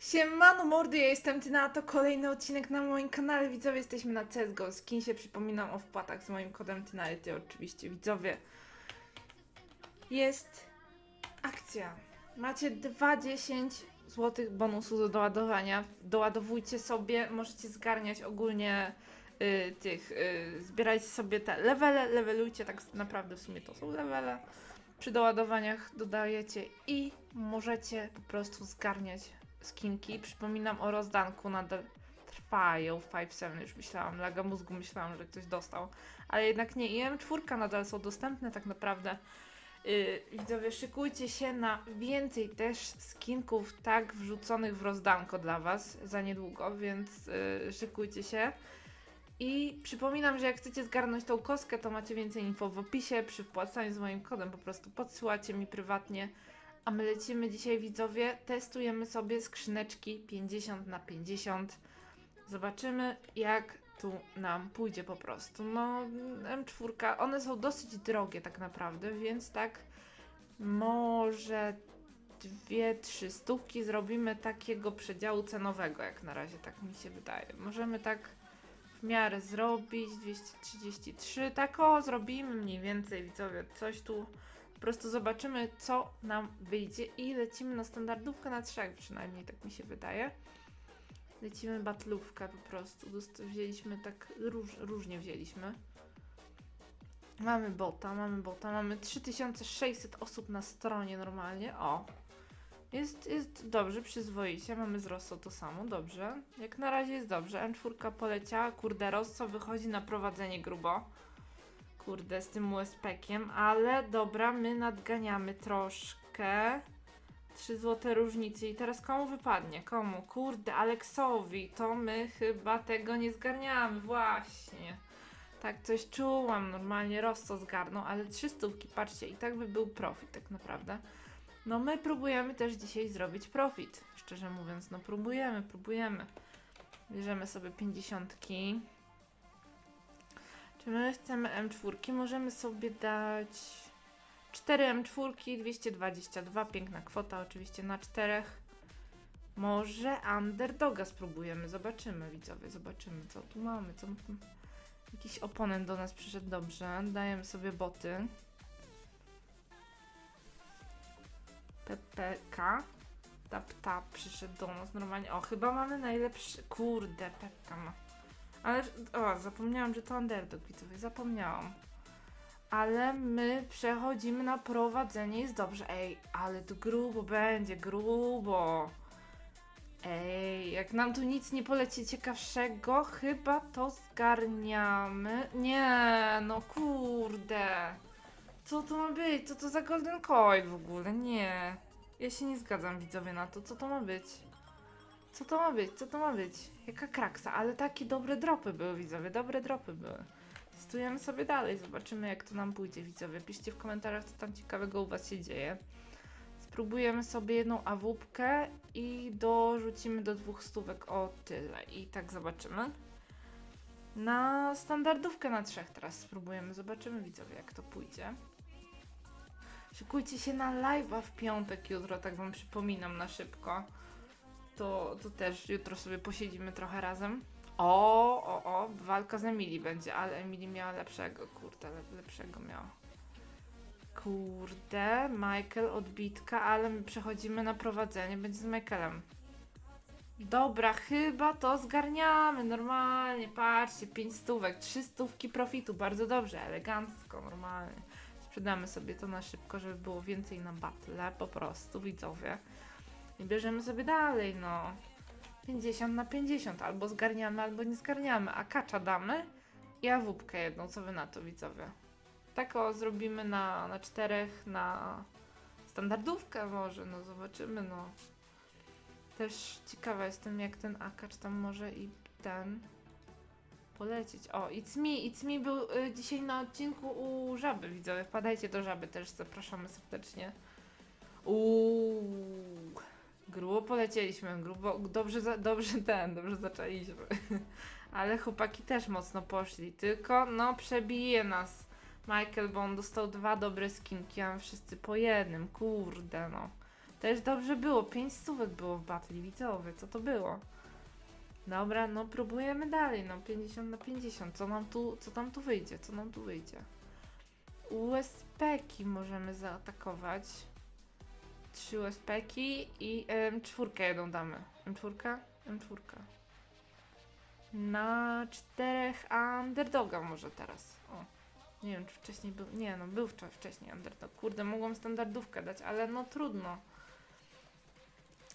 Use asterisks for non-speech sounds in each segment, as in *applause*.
Siemano mordy, ja jestem Tyna, to kolejny odcinek na moim kanale. Widzowie, jesteśmy na CSGO Skinsie. Przypominam o wpłatach z moim kodem Tynality oczywiście. Widzowie, jest akcja. Macie 2,10 zł bonusu do doładowania. Doładowujcie sobie, możecie zgarniać ogólnie y, tych, y, zbierajcie sobie te levele, levelujcie, tak naprawdę w sumie to są levele. Przy doładowaniach dodajecie i możecie po prostu zgarniać skinki. Przypominam o rozdanku, nadal trwają. 5-7 już myślałam, laga mózgu myślałam, że ktoś dostał, ale jednak nie. I M4 nadal są dostępne tak naprawdę. Yy, widzowie, szykujcie się na więcej też skinków tak wrzuconych w rozdanko dla Was za niedługo, więc yy, szykujcie się. I przypominam, że jak chcecie zgarnąć tą kostkę, to macie więcej info w opisie. Przy wpłacaniu z moim kodem po prostu podsyłacie mi prywatnie. A my lecimy dzisiaj, widzowie. Testujemy sobie skrzyneczki 50 na 50. Zobaczymy, jak tu nam pójdzie po prostu. No, M4, one są dosyć drogie tak naprawdę, więc tak może dwie, trzy stówki zrobimy takiego przedziału cenowego, jak na razie, tak mi się wydaje. Możemy tak w miarę zrobić, 233, tak o, zrobimy mniej więcej, widzowie, coś tu po prostu zobaczymy, co nam wyjdzie i lecimy na standardówkę na trzech, przynajmniej tak mi się wydaje. Lecimy batlówkę po prostu. Wzięliśmy tak, róż, różnie wzięliśmy. Mamy bota, mamy bota, mamy 3600 osób na stronie normalnie. O! Jest, jest dobrze, przyzwoicie. Mamy z Rosso to samo, dobrze. Jak na razie jest dobrze. M4 poleciała, kurde, Rosso wychodzi na prowadzenie grubo. Kurde, z tym USP-kiem, ale dobra, my nadganiamy troszkę. 3 złote różnicy i teraz komu wypadnie? Komu? Kurde, Aleksowi. To my chyba tego nie zgarniamy, właśnie. Tak coś czułam, normalnie Rosso zgarnął, ale 300, patrzcie, i tak by był profit tak naprawdę. No my próbujemy też dzisiaj zrobić profit, szczerze mówiąc, no próbujemy, próbujemy. Bierzemy sobie 50. Czy my chcemy M4? Możemy sobie dać 4 M4, 222, piękna kwota oczywiście na czterech. Może underdoga spróbujemy, zobaczymy widzowie, zobaczymy co tu mamy. Co... Jakiś oponent do nas przyszedł dobrze, dajemy sobie boty. PPK. Tap tap przyszedł do nas normalnie. O, chyba mamy najlepszy. Kurde, Pepka ma. Ale, o, zapomniałam, że to underdog widzowie, zapomniałam. Ale my przechodzimy na prowadzenie, jest dobrze. Ej, ale tu grubo będzie, grubo. Ej, jak nam tu nic nie poleci ciekawszego, chyba to zgarniamy. Nie, no kurde. Co to ma być? Co to za golden coin w ogóle? Nie. Ja się nie zgadzam, widzowie, na to. Co to ma być? Co to ma być? Co to ma być? Jaka kraksa, ale takie dobre dropy były, widzowie, dobre dropy były. Testujemy sobie dalej, zobaczymy jak to nam pójdzie, widzowie. Piszcie w komentarzach, co tam ciekawego u Was się dzieje. Spróbujemy sobie jedną awupkę i dorzucimy do dwóch stówek o tyle. I tak zobaczymy. Na standardówkę na trzech teraz spróbujemy, zobaczymy widzowie jak to pójdzie. Szykujcie się na live'a w piątek jutro, tak wam przypominam na szybko. To, to też jutro sobie posiedzimy trochę razem. O, o, o, walka z Emily będzie, ale Emily miała lepszego, kurde, lep- lepszego miała. Kurde, Michael odbitka, ale my przechodzimy na prowadzenie, będzie z Michaelem. Dobra, chyba to zgarniamy, normalnie, patrzcie, 5 stówek, 3 stówki profitu, bardzo dobrze, elegancko, normalnie. Sprzedamy sobie to na szybko, żeby było więcej na battle, po prostu, widzowie. I bierzemy sobie dalej, no. 50 na 50, albo zgarniamy, albo nie zgarniamy, a kacza damy i awupkę jedną, co wy na to, widzowie? Tak o, zrobimy na, na czterech, na standardówkę może, no zobaczymy, no. Też ciekawa jestem, jak ten akacz tam może i ten polecieć. O, It's Me, It's Me był y, dzisiaj na odcinku u Żaby, widzowie. Wpadajcie do Żaby, też zapraszamy serdecznie. Uuu, grubo polecieliśmy, grubo, dobrze, dobrze ten, dobrze zaczęliśmy. *laughs* Ale chłopaki też mocno poszli, tylko no przebije nas Michael, bo on dostał dwa dobre skinki, a my wszyscy po jednym, kurde no. Też dobrze było, 5 stówek było w batli, widzowie, co to było? Dobra, no próbujemy dalej, no 50 na 50, co nam tu, co tam tu wyjdzie, co nam tu wyjdzie? USP-ki możemy zaatakować. Trzy USP-ki i M4 jedną damy. M4? M4. Na czterech underdoga może teraz. O. Nie wiem, czy wcześniej był. Nie, no był wcześniej underdog. Kurde, mogłam standardówkę dać, ale no trudno.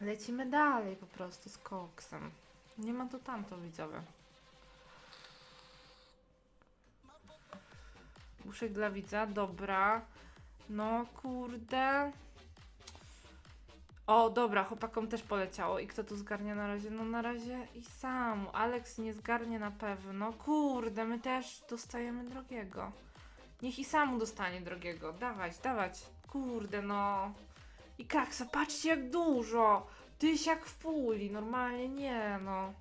Lecimy dalej po prostu z koksem. Nie ma to tamto widzowie. Uszek dla widza, dobra. No kurde. O, dobra, chłopakom też poleciało. I kto tu zgarnia na razie? No na razie i sam. Alex nie zgarnie na pewno. Kurde, my też dostajemy drogiego. Niech i samu dostanie drogiego. Dawać, dawać. Kurde, no. I kaksa, patrzcie jak dużo. Tysiak w puli. Normalnie nie, no.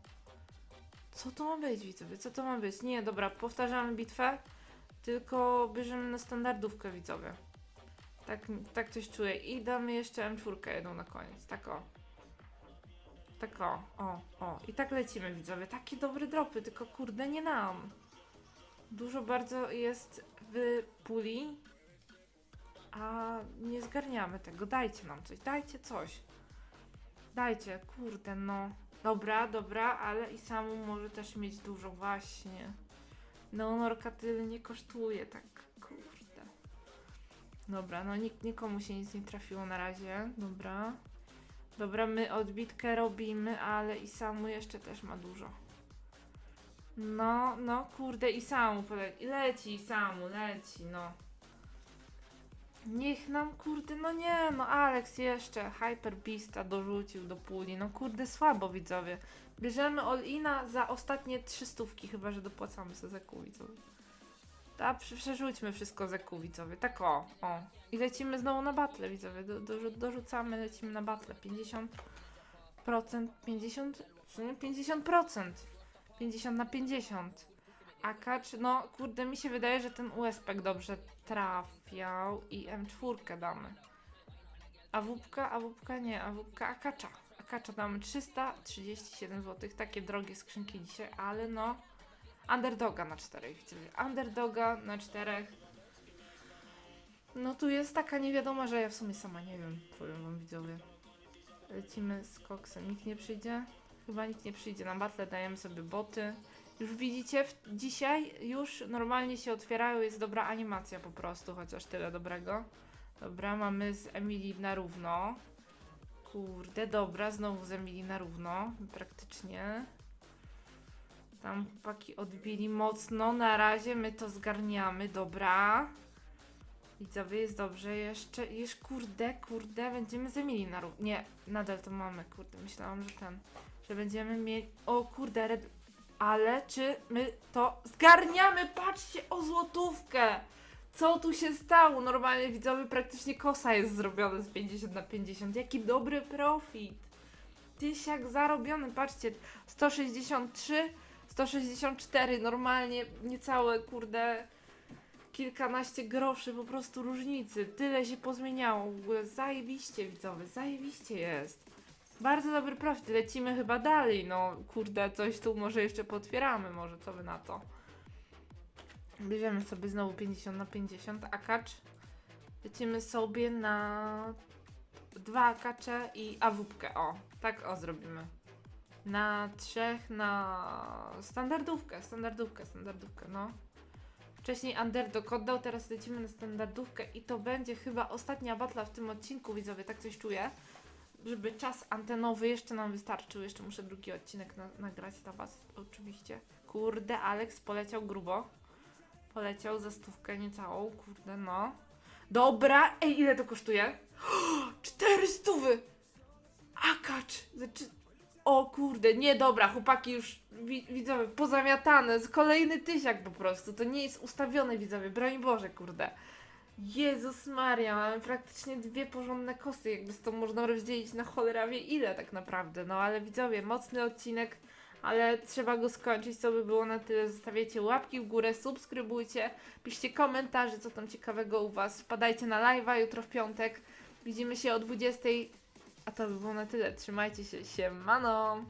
Co to ma być, widzowie? Co to ma być? Nie, dobra, powtarzamy bitwę. Tylko bierzemy na standardówkę, widzowie. Tak, tak coś czuję. I damy jeszcze M4 jedną na koniec. Tak o. Tak o, o, o. I tak lecimy, widzowie. Takie dobre dropy, tylko kurde nie nam. Dużo bardzo jest w puli, a nie zgarniamy tego. Dajcie nam coś, dajcie coś. Dajcie, kurde, no. Dobra, dobra, ale i samu może też mieć dużo, właśnie. Neonorka tyle nie kosztuje, tak, kurde. Dobra, no nik nikomu się nic nie trafiło na razie, dobra. Dobra, my odbitkę robimy, ale i samu jeszcze też ma dużo. No, no, kurde, i samu poleci. Leci, i samu, leci, no. Niech nam, kurde, no nie, no Alex jeszcze Hyper Beasta dorzucił do puli. No kurde, słabo widzowie. Bierzemy All-Ina za ostatnie trzy stówki, chyba że dopłacamy sobie za kół widzowie. Ta, prze- przerzućmy wszystko za kół widzowie, tak o, o. I lecimy znowu na battle widzowie, do, do, dorzucamy, lecimy na battle. 50%, 50, w sumie 50%. 50 na 50. Akacz, no kurde, mi się wydaje, że ten USP dobrze trafiał i M4 damy. A wupka, a wupka nie, a wupka akacza. Akacza damy 337 zł. Takie drogie skrzynki dzisiaj, ale no. Underdoga na czterech. Underdoga na czterech. No tu jest taka niewiadoma, że ja w sumie sama nie wiem, powiem wam widzowie. Lecimy z koksem. Nikt nie przyjdzie? Chyba nikt nie przyjdzie. Na battle dajemy sobie boty. Już widzicie, dzisiaj już normalnie się otwierają, jest dobra animacja po prostu, chociaż tyle dobrego. Dobra, mamy z Emilii na równo. Kurde, dobra, znowu z Emilii na równo, praktycznie. Tam chłopaki odbili mocno, na razie my to zgarniamy, dobra. Widzowie, jest dobrze, jeszcze, jeszcze, kurde, kurde, będziemy z Emilii na równo. Nie, nadal to mamy, kurde, myślałam, że ten, że będziemy mieli, o kurde, red, ale czy my to zgarniamy? Patrzcie o złotówkę! Co tu się stało? Normalnie widzowie praktycznie kosa jest zrobiona z 50 na 50. Jaki dobry profit! Tysiak zarobiony, patrzcie, 163, 164, normalnie niecałe, kurde, kilkanaście groszy po prostu różnicy. Tyle się pozmieniało w ogóle, zajebiście widzowie, zajebiście jest. Bardzo dobry profit, lecimy chyba dalej, no kurde, coś tu może jeszcze potwieramy, może co wy na to. Bierzemy sobie znowu 50 na 50, akacz. Lecimy sobie na dwa akacze i awupkę, o, tak o zrobimy. Na trzech, na standardówkę, standardówkę, standardówkę, no. Wcześniej underdog oddał, teraz lecimy na standardówkę i to będzie chyba ostatnia batla w tym odcinku, widzowie, tak coś czuję żeby czas antenowy jeszcze nam wystarczył. Jeszcze muszę drugi odcinek na, nagrać dla Was, oczywiście. Kurde, Alex poleciał grubo. Poleciał za stówkę niecałą, kurde, no. Dobra, ej, ile to kosztuje? *gasps* Cztery stówy! Akacz! Znaczy... O kurde, nie dobra, chłopaki już wi widzowie, pozamiatane, z kolejny tysiak po prostu, to nie jest ustawione widzowie, broń Boże, kurde. Jezus Maria, mamy praktycznie dwie porządne kosy, jakby to można rozdzielić na cholera wie ile tak naprawdę. No ale widzowie, mocny odcinek, ale trzeba go skończyć, co by było na tyle. Zostawiajcie łapki w górę, subskrybujcie, piszcie komentarze, co tam ciekawego u Was. Wpadajcie na live'a jutro w piątek. Widzimy się o 20 A to by było na tyle. Trzymajcie się. Siemano!